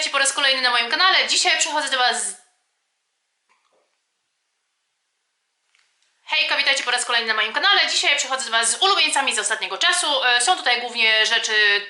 witajcie po raz kolejny na moim kanale. Dzisiaj przychodzę do Was z... Hejka, witajcie po raz kolejny na moim kanale. Dzisiaj przychodzę do Was z ulubieńcami z ostatniego czasu. E, Są tutaj głównie rzeczy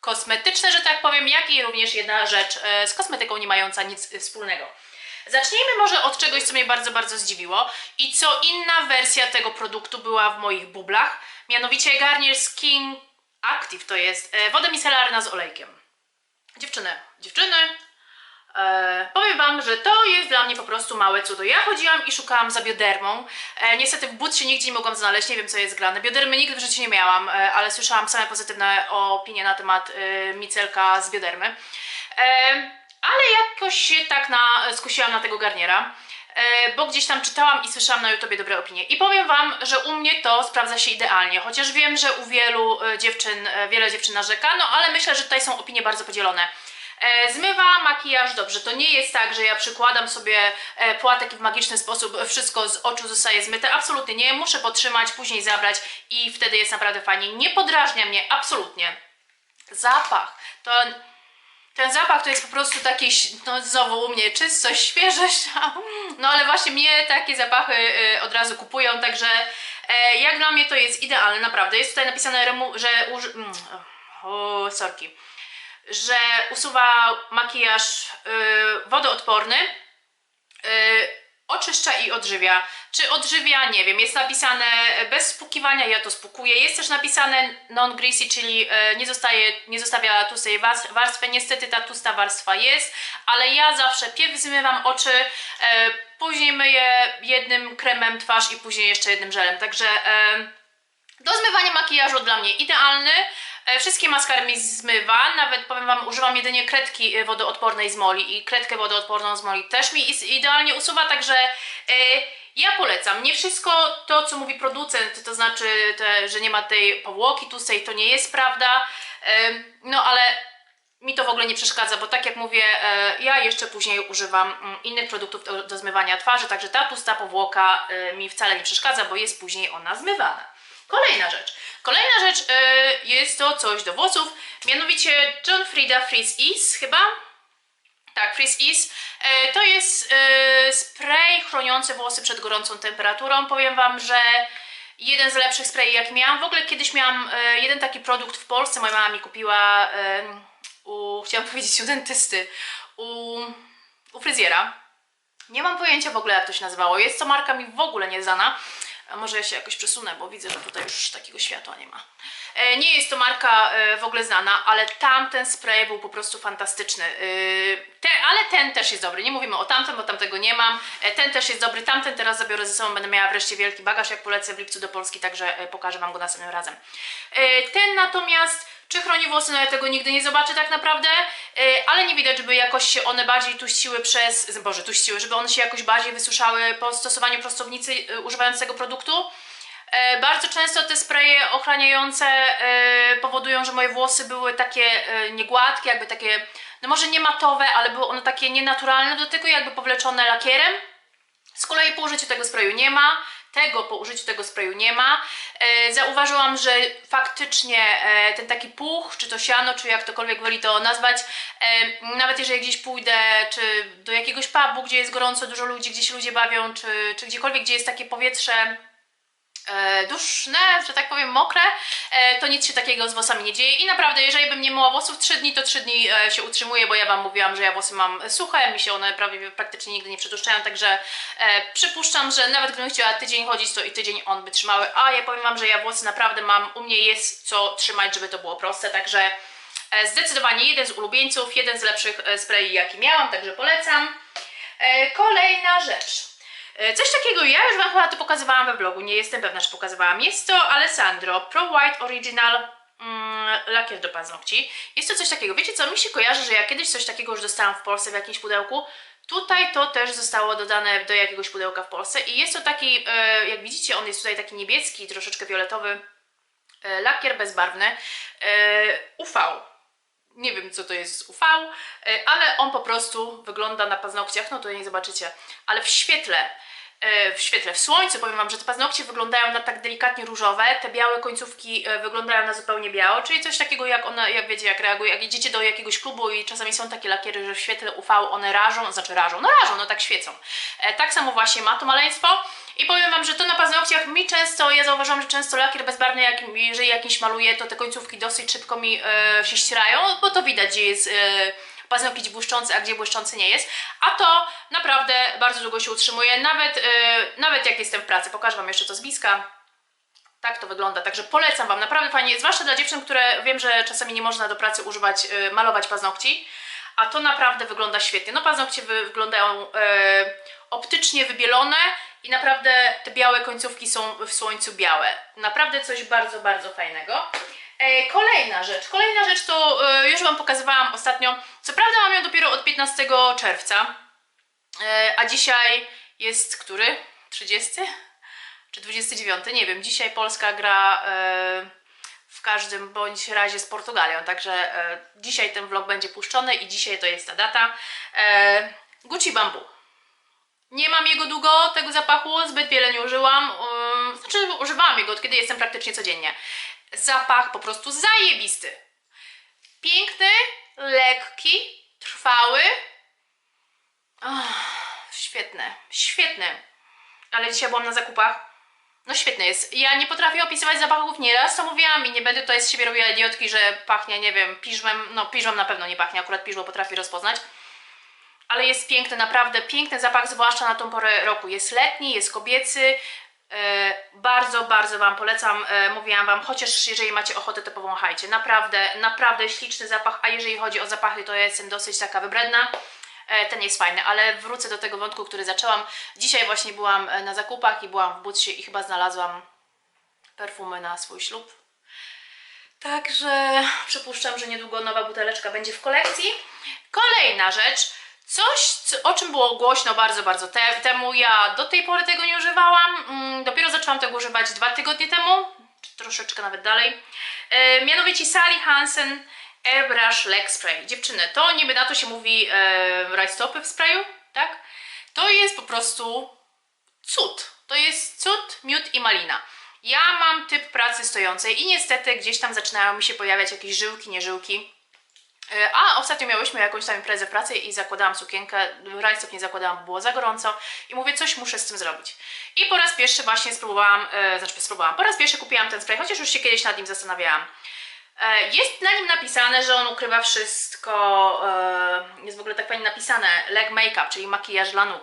kosmetyczne, że tak powiem, jak i również jedna rzecz e, z kosmetyką nie mająca nic wspólnego. Zacznijmy może od czegoś, co mnie bardzo, bardzo zdziwiło i co inna wersja tego produktu była w moich bublach, mianowicie Garnier Skin Active to jest e, woda micelarna z olejkiem. Dziewczyny, dziewczyny, e, powiem Wam, że to jest dla mnie po prostu małe cudo. Ja chodziłam i szukałam za biodermą. E, niestety w butcie nigdzie nie mogłam znaleźć, nie wiem co jest grane. Biodermy nigdy w życiu nie miałam, e, ale słyszałam same pozytywne opinie na temat e, micelka z biodermy. E, ale jakoś się tak na, skusiłam na tego garniera. E, bo gdzieś tam czytałam i słyszałam na YouTubie dobre opinie. I powiem Wam, że u mnie to sprawdza się idealnie, chociaż wiem, że u wielu e, dziewczyn, e, wiele dziewczyn narzeka, no ale myślę, że tutaj są opinie bardzo podzielone. Zmywa makijaż dobrze. To nie jest tak, że ja przykładam sobie płatek i w magiczny sposób wszystko z oczu zostaje zmyte. Absolutnie nie. Muszę potrzymać, później zabrać i wtedy jest naprawdę fajnie. Nie podrażnia mnie, absolutnie. Zapach. To ten zapach to jest po prostu taki, no znowu u mnie czystość, świeżość, no ale właśnie mnie takie zapachy y, od razu kupują, także e, jak dla mnie to jest idealne, naprawdę. Jest tutaj napisane, że uży... mm, o, sorki, że usuwa makijaż y, wodoodporny, y, oczyszcza i odżywia. Czy odżywia? Nie wiem. Jest napisane bez spłukiwania, ja to spłukuję. Jest też napisane non-greasy, czyli e, nie, zostaje, nie zostawia tłustej warstwy. Niestety ta tłusta warstwa jest, ale ja zawsze pierw zmywam oczy, e, później myję jednym kremem twarz i później jeszcze jednym żelem. Także e, do zmywania makijażu dla mnie idealny. E, Wszystkie maskary mi zmywa, nawet powiem Wam, używam jedynie kredki e, wodoodpornej z Moli i kredkę wodoodporną z Moli też mi idealnie usuwa, także e, ja polecam. Nie wszystko to, co mówi producent, to znaczy, te, że nie ma tej powłoki tłustej, to nie jest prawda, no ale mi to w ogóle nie przeszkadza, bo tak jak mówię, e, ja jeszcze później używam mm, innych produktów do, zmywania twarzy, także ta tłusta powłoka e, mi wcale nie przeszkadza, bo jest później ona zmywana. Kolejna rzecz. Kolejna rzecz e, jest to coś do włosów, mianowicie John Frieda Freeze Ease chyba. Tak, Freeze Ease. E, to jest e, spray chroniący włosy przed gorącą temperaturą. Powiem Wam, że jeden z lepszych sprayi jak miałam. W ogóle kiedyś miałam e, jeden taki produkt w Polsce, moja mama mi kupiła u, chciałam powiedzieć u dentysty, u, u fryzjera. Nie mam pojęcia w ogóle jak to się nazywało. Jest to marka mi w ogóle nieznana. Może ja się jakoś przesunę, bo widzę, że tutaj już takiego światła nie ma. E, nie jest to marka e, w ogóle znana, ale tamten spray był po prostu fantastyczny. E, te, ale ten też jest dobry. Nie mówimy o tamtym, bo tamtego nie mam. Ten też jest dobry. Tamten teraz zabiorę ze sobą. Będę miała wreszcie wielki bagaż, jak polecę w lipcu do Polski, także pokażę Wam go następnym razem. Ten natomiast czy chroni włosy? No ja tego nigdy nie zobaczę tak naprawdę, ale nie widać, żeby jakoś się one bardziej tuściły przez, boże, tuściły, żeby one się jakoś bardziej wysuszały po stosowaniu prostownicy używając tego produktu. Yy, bardzo często te spraye ochraniające yy, powodują, że moje włosy były takie yy, niegładkie, jakby takie, no może nie matowe, ale były one takie nienaturalne do dotyku, jakby powleczone lakierem. Z kolei po użyciu tego sprayu nie ma. Tego po użyciu tego sprayu nie ma. E, zauważyłam, że faktycznie e, ten taki puch, czy to siano, czy jak tokolwiek woli to nazwać, e, nawet jeżeli gdzieś pójdę, czy do jakiegoś pubu, gdzie jest gorąco, dużo ludzi, gdzie się ludzie bawią, czy, czy gdziekolwiek, gdzie jest takie powietrze e, duszne, że tak powiem mokre, e, to nic się takiego z włosami nie dzieje i naprawdę, jeżeli bym nie myła włosów 3 dni, to 3 dni e, się utrzymuje, bo ja Wam mówiłam, że ja włosy mam suche, mi się one prawie praktycznie nigdy nie przetłuszczają, także e, przypuszczam, że nawet gdybym chciała tydzień chodzić, to i tydzień on by trzymały, a ja powiem Wam, że ja włosy naprawdę mam, u mnie jest co trzymać, żeby to było proste, także e, zdecydowanie jeden z ulubieńców, jeden z lepszych e, sprayi, jaki miałam, także polecam. E, kolejna rzecz. E, Coś takiego, ja już Wam chyba to pokazywałam we vlogu, nie jestem pewna, czy pokazywałam. Jest to Alessandro Pro White Original mm, lakier do paznokci. Jest to coś takiego, wiecie co, mi się kojarzy, że ja kiedyś coś takiego już dostałam w Polsce w jakimś pudełku. Tutaj to też zostało dodane do jakiegoś pudełka w Polsce i jest to taki, e, jak widzicie, on jest tutaj taki niebieski, troszeczkę fioletowy, e, lakier bezbarwny UV. Nie wiem, co to jest UV, e, ale on po prostu wygląda na paznokciach, no to nie zobaczycie, ale w świetle. E, w świetle w słońcu. Powiem Wam, że te paznokcie wyglądają na tak delikatnie różowe, te białe końcówki e, wyglądają na zupełnie biało, czyli coś takiego jak one, jak wiecie, jak reaguje, jak idziecie do jakiegoś klubu i czasami są takie lakiery, że w świetle UV one rażą, znaczy rażą, no rażą, no tak świecą. E, tak samo właśnie ma to maleństwo. I powiem Wam, że to na paznokciach mi często, ja zauważyłam, że często lakier bezbarwny, jak, jeżeli jakiś maluję, to te końcówki dosyć szybko mi e, się ścierają, bo to widać, gdzie jest e, paznokieć błyszczący, a gdzie błyszczący nie jest. A to naprawdę bardzo długo się utrzymuje, nawet, e, nawet jak jestem w pracy. Pokażę Wam jeszcze to z bliska. Tak to wygląda, także polecam Wam, naprawdę fajnie, zwłaszcza dla dziewczyn, które wiem, że czasami nie można do pracy używać, e, malować paznokci, a to naprawdę wygląda świetnie. No paznokcie wy, wyglądają e, optycznie wybielone i naprawdę te białe końcówki są w słońcu białe. Naprawdę coś bardzo, bardzo fajnego. E, kolejna rzecz, kolejna rzecz to e, już Wam pokazywałam ostatnio, co prawda mam ją dopiero od 15 czerwca, e, a dzisiaj jest który? 30? czy 29, nie wiem, dzisiaj Polska gra w każdym bądź razie z Portugalią, także dzisiaj ten vlog będzie puszczony i dzisiaj to jest ta data. Gucci Bamboo. Nie mam jego długo, tego zapachu, zbyt wiele nie użyłam, znaczy używałam jego od kiedy jestem praktycznie codziennie. Zapach po prostu zajebisty. Piękny, lekki, trwały. Ach, świetne, świetny. Ale dzisiaj byłam na zakupach. No świetny jest. Ja nie potrafię opisywać zapachów nieraz, to mówiłam i nie będę tutaj z siebie robiła idiotki, że pachnie, nie wiem, piżmem. No piżmem na pewno nie pachnie, akurat piżmo potrafię rozpoznać. Ale jest piękny, naprawdę piękny zapach, zwłaszcza na tą porę roku. Jest letni, jest kobiecy. E, bardzo, bardzo Wam polecam. E, mówiłam Wam, chociaż jeżeli macie ochotę, to powąchajcie. Naprawdę, naprawdę śliczny zapach, a jeżeli chodzi o zapachy, to ja jestem dosyć taka wybredna. E, ten jest fajny, ale wrócę do tego wątku, który zaczęłam. Dzisiaj właśnie byłam na zakupach i byłam w Butsie i chyba znalazłam perfumy na swój ślub. Także przypuszczam, że niedługo nowa buteleczka będzie w kolekcji. Kolejna rzecz, coś co- o czym było głośno bardzo, bardzo te, temu. Ja do tej pory tego nie używałam. Mm, dopiero zaczęłam tego używać dwa tygodnie temu, czy troszeczkę nawet dalej. E, mianowicie Sally Hansen Airbrush Leg Spray. Dziewczyny, to niby na to się mówi e, rajstopy w sprayu, tak? To jest po prostu cud. To jest cud, miód i malina. Ja mam typ pracy stojącej i niestety gdzieś tam zaczynają mi się pojawiać jakieś żyłki, nieżyłki. E, A ostatnio miałyśmy jakąś tam imprezę pracy i zakładałam sukienkę, rajstop nie zakładałam, było za gorąco i mówię, coś muszę z tym zrobić. I po raz pierwszy właśnie spróbowałam, e, znaczy spróbowałam, po raz pierwszy kupiłam ten spray, chociaż już się kiedyś nad nim zastanawiałam. E, Jest na nim napisane, że on ukrywa wszystko, e, jest w ogóle tak fajnie napisane, leg makeup, czyli makijaż dla nóg.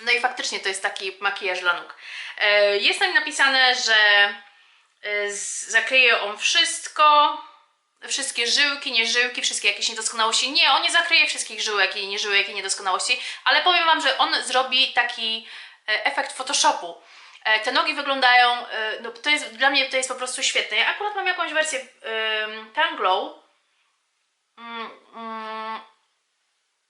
No i faktycznie to jest taki makijaż dla nóg. E, Jest na nim napisane, że e, zakryje on wszystko, wszystkie żyłki, nieżyłki, wszystkie jakieś niedoskonałości. Nie, on nie zakryje wszystkich żyłek i nieżyłek i niedoskonałości, ale powiem Wam, że on zrobi taki e, efekt Photoshopu. E, Te nogi wyglądają, e, no to jest, dla mnie to jest po prostu świetne. Ja akurat mam jakąś wersję um, Tanglow. Mm, mm,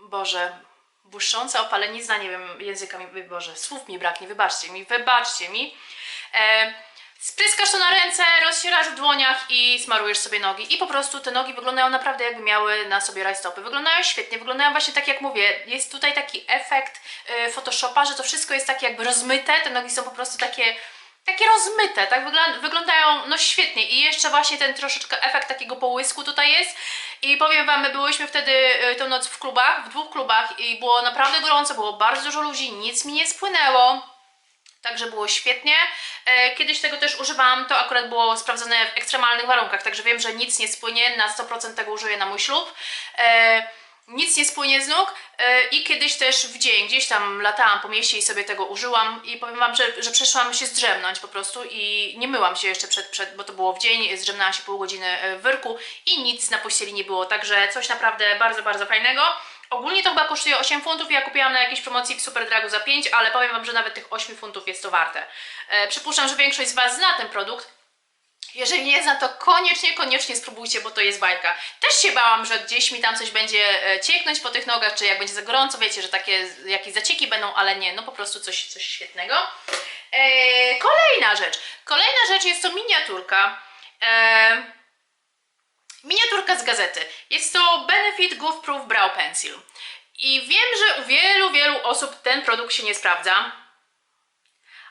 Boże, błyszcząca opalenizna, nie wiem, języka mi, Boże, słów mi braknie, wybaczcie mi, wybaczcie mi. Spryskasz to na ręce, rozsierasz w dłoniach i smarujesz sobie nogi. I po prostu te nogi wyglądają naprawdę jakby miały na sobie rajstopy. Wyglądają świetnie, wyglądają właśnie tak jak mówię. Jest tutaj taki efekt e, Photoshopa, że to wszystko jest takie jakby rozmyte, te nogi są po prostu takie takie rozmyte, tak wyglądają no świetnie i jeszcze właśnie ten troszeczkę efekt takiego połysku tutaj jest i powiem Wam, my byłyśmy wtedy y, tę noc w klubach, w dwóch klubach i było naprawdę gorąco, było bardzo dużo ludzi, nic mi nie spłynęło. Także było świetnie. E, Kiedyś tego też używałam, to akurat było sprawdzone w ekstremalnych warunkach, także wiem, że nic nie spłynie, na 100% tego użyję na mój ślub. E, nic nie spłynie z nóg e, i kiedyś też w dzień, gdzieś tam latałam po mieście i sobie tego użyłam i powiem Wam, że, że przeszłam się zdrzemnąć po prostu i nie myłam się jeszcze przed, przed bo to było w dzień, zdrzemnęłam się pół godziny w wyrku i nic na pościeli nie było, także coś naprawdę bardzo, bardzo fajnego. Ogólnie to chyba kosztuje 8 funtów, ja kupiłam na jakiejś promocji w Superdragu za 5, ale powiem Wam, że nawet tych 8 funtów jest to warte. E, przypuszczam, że większość z Was zna ten produkt, jeżeli nie zna, to koniecznie, koniecznie spróbujcie, bo to jest bajka. Też się bałam, że gdzieś mi tam coś będzie e, cieknąć po tych nogach, czy jak będzie za gorąco, wiecie, że takie jakieś zacieki będą, ale nie, no po prostu coś, coś świetnego. E, kolejna rzecz. Kolejna rzecz jest to miniaturka. E, miniaturka z gazety. Jest to Benefit Goof Proof Brow Pencil. I wiem, że u wielu, wielu osób ten produkt się nie sprawdza.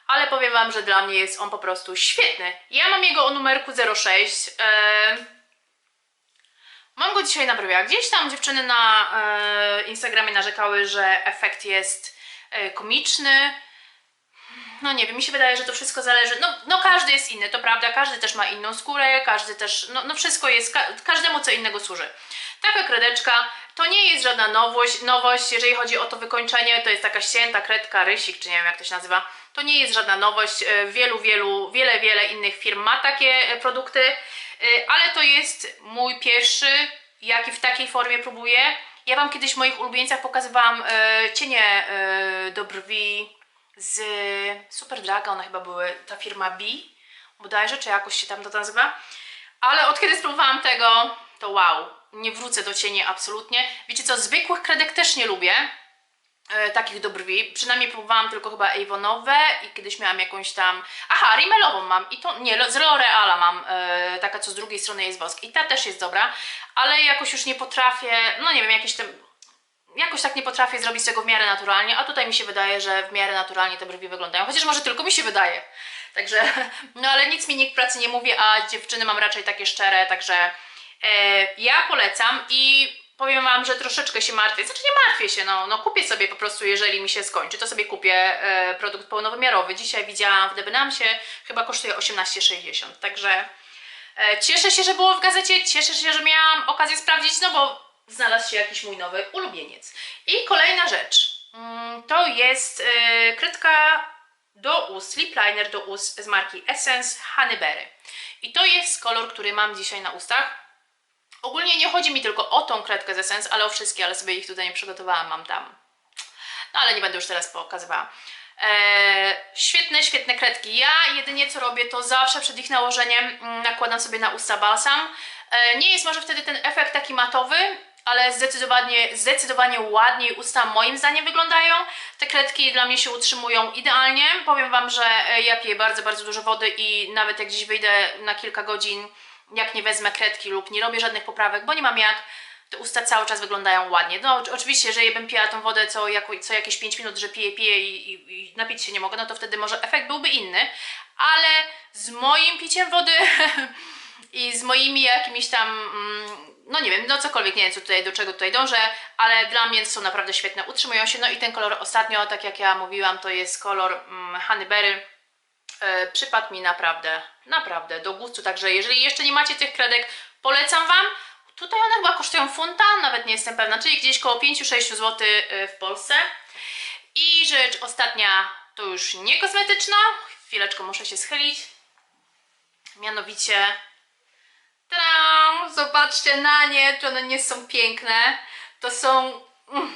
ale powiem Wam, że dla mnie jest on po prostu świetny. Ja mam jego o numerku 06. E, mam go dzisiaj na brwiach. Gdzieś tam dziewczyny na e, Instagramie narzekały, że efekt jest e, komiczny. No nie wiem, mi się wydaje, że to wszystko zależy. No, no każdy jest inny, to prawda, każdy też ma inną skórę, każdy też, no, no wszystko jest, ka każdemu co innego służy. Taka kredeczka to nie jest żadna nowość, nowość, jeżeli chodzi o to wykończenie, to jest taka ścięta kredka, rysik, czy nie wiem jak to się nazywa. To nie jest żadna nowość, e, wielu, wielu, wiele, wiele innych firm ma takie e, produkty, e, ale to jest mój pierwszy, jaki w takiej formie próbuję. Ja Wam kiedyś w moich ulubieńcach pokazywałam cienie do brwi z Super Draga, one chyba były, ta firma B, bodajże, czy jakoś się tam to nazywa. Ale od kiedy spróbowałam tego, to wow, nie wrócę do cieni absolutnie. Wiecie co, zwykłych kredek też nie lubię, e, takich do brwi. Przynajmniej próbowałam tylko chyba Avonowe i kiedyś miałam jakąś tam... Aha, rimelową mam i to, nie, z L'Oreala mam, e, taka co z drugiej strony jest wosk i ta też jest dobra, ale jakoś już nie potrafię, no nie wiem, jakieś tam jakoś tak nie potrafię zrobić tego w miarę naturalnie, a tutaj mi się wydaje, że w miarę naturalnie te brwi wyglądają, chociaż może tylko mi się wydaje. Także, no ale nic mi nikt pracy nie mówi, a dziewczyny mam raczej takie szczere, także ja polecam i powiem Wam, że troszeczkę się martwię, znaczy nie martwię się, no, no kupię sobie po prostu, jeżeli mi się skończy, to sobie kupię e, produkt pełnowymiarowy. Dzisiaj widziałam w Debenamsie, chyba kosztuje 18,60, także e, cieszę się, że było w gazecie, cieszę się, że miałam okazję sprawdzić, no bo znalazł się jakiś mój nowy ulubieniec. I kolejna rzecz, mm, to jest e, kredka do ust, lip liner do ust z marki Essence Honeyberry. I to jest kolor, który mam dzisiaj na ustach. Ogólnie nie chodzi mi tylko o tą kredkę z Essence, ale o wszystkie, ale sobie ich tutaj nie przygotowałam, mam tam. No ale nie będę już teraz pokazywała. Eee, świetne, świetne kredki. Ja jedynie co robię, to zawsze przed ich nałożeniem mm, nakładam sobie na usta balsam. Eee, nie jest może wtedy ten efekt taki matowy, ale zdecydowanie, zdecydowanie ładniej usta moim zdaniem wyglądają. Te kredki dla mnie się utrzymują idealnie. Powiem Wam, że e, ja piję bardzo, bardzo dużo wody i nawet jak gdzieś wyjdę na kilka godzin, jak nie wezmę kredki lub nie robię żadnych poprawek, bo nie mam jak, te usta cały czas wyglądają ładnie. No oczy- oczywiście, jeżeli bym piła tą wodę co, jako, co jakieś 5 minut, że piję, piję i, i, i napić się nie mogę, no to wtedy może efekt byłby inny, ale z moim piciem wody i z moimi jakimiś tam, mm, no nie wiem, no cokolwiek, nie wiem co tutaj, do czego tutaj dążę, ale dla mnie są naprawdę świetne, utrzymują się, no i ten kolor ostatnio, tak jak ja mówiłam, to jest kolor mm, Honeyberry, e, przypadł mi naprawdę, naprawdę do gustu, także jeżeli jeszcze nie macie tych kredek, polecam Wam, tutaj one chyba kosztują funta, nawet nie jestem pewna, czyli gdzieś koło 5-6 zł w Polsce. I rzecz ostatnia, to już nie kosmetyczna, chwileczkę muszę się schylić, mianowicie Tadam! Zobaczcie na nie, czy one nie są piękne. To są mm,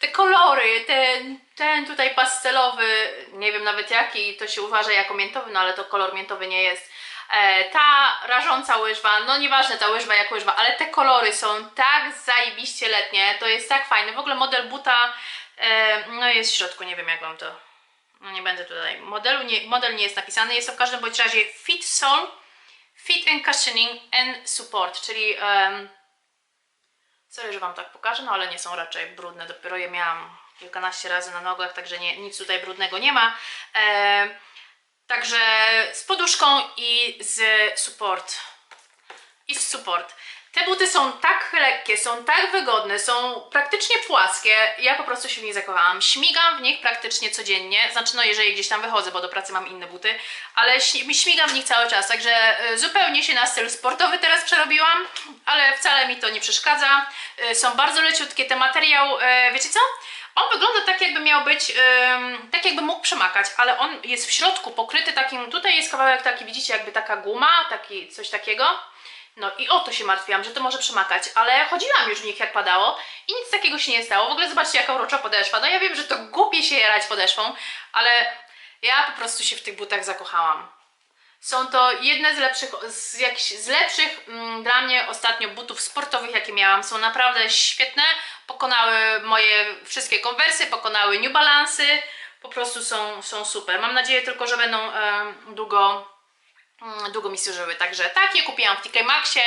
te kolory, ten, ten tutaj pastelowy, nie wiem nawet jaki, to się uważa jako miętowy, no ale to kolor miętowy nie jest. E, ta rażąca łyżwa, no nieważne ta łyżwa jak łyżwa, ale te kolory są tak zajebiście letnie, to jest tak fajne. W ogóle model buta, e, no jest w środku, nie wiem jak wam to, no nie będę tutaj, modelu nie, model nie jest napisany, jest to w każdym bądź razie Fit Sol Fit and Cushioning and Support, czyli sorry, że Wam tak pokażę, no ale nie są raczej brudne, dopiero je miałam kilkanaście razy na nogach, także nie, nic tutaj brudnego nie ma. E, także z poduszką i z support. I z support. Te buty są tak lekkie, są tak wygodne, są praktycznie płaskie. Ja po prostu się w nich zakochałam. Śmigam w nich praktycznie codziennie. Znaczy, no jeżeli gdzieś tam wychodzę, bo do pracy mam inne buty, ale śmigam w nich cały czas. Także y, zupełnie się na styl sportowy teraz przerobiłam, ale wcale mi to nie przeszkadza. Y, Są bardzo leciutkie. Ten materiał, y, wiecie co? On wygląda tak, jakby miał być, tak jakby mógł przemakać, ale on jest w środku pokryty takim, tutaj jest kawałek taki, widzicie, jakby taka guma, taki, coś takiego. No i o to się martwiłam, że to może przemakać, ale chodziłam już w nich jak padało i nic takiego się nie stało. W ogóle zobaczcie jaka urocza podeszwa. No ja wiem, że to głupie się jarać podeszwą, ale ja po prostu się w tych butach zakochałam. Są to jedne z lepszych, z, z lepszych mm, dla mnie ostatnio butów sportowych, jakie miałam. Są naprawdę świetne. Pokonały moje wszystkie konwersy, pokonały New Balance'y. Po prostu są, są super. Mam nadzieję tylko, że będą em, długo długo mi służyły. Także takie kupiłam w TK Maxie.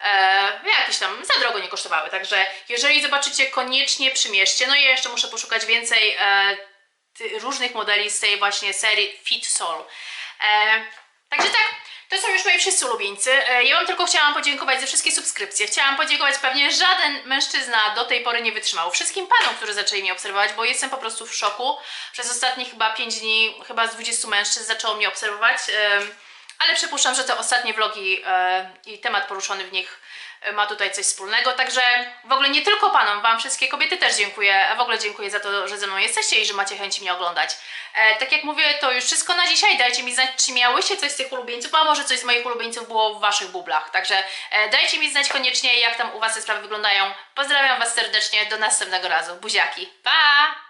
E, jakieś tam za drogo nie kosztowały. Także jeżeli zobaczycie, koniecznie przymierzcie. No i ja jeszcze muszę poszukać więcej e, różnych modeli z tej właśnie serii Fit Soul. E, także tak, to są już moi wszyscy ulubieńcy. E, ja Wam tylko chciałam podziękować za wszystkie subskrypcje. Chciałam podziękować, pewnie żaden mężczyzna do tej pory nie wytrzymał. Wszystkim panom, którzy zaczęli mnie obserwować, bo jestem po prostu w szoku. Przez ostatnie chyba 5 dni, chyba z 20 mężczyzn zaczęło mnie obserwować. Ale przypuszczam, że te ostatnie vlogi e, i temat poruszony w nich e, ma tutaj coś wspólnego. Także w ogóle nie tylko panom, wam wszystkie kobiety też dziękuję. A w ogóle dziękuję za to, że ze mną jesteście i że macie chęć mnie oglądać. E, tak jak mówię, to już wszystko na dzisiaj. Dajcie mi znać, czy miałyście coś z tych ulubieńców, a może coś z moich ulubieńców było w waszych bublach. Także e, dajcie mi znać koniecznie, jak tam u was te sprawy wyglądają. Pozdrawiam was serdecznie, do następnego razu. Buziaki, pa!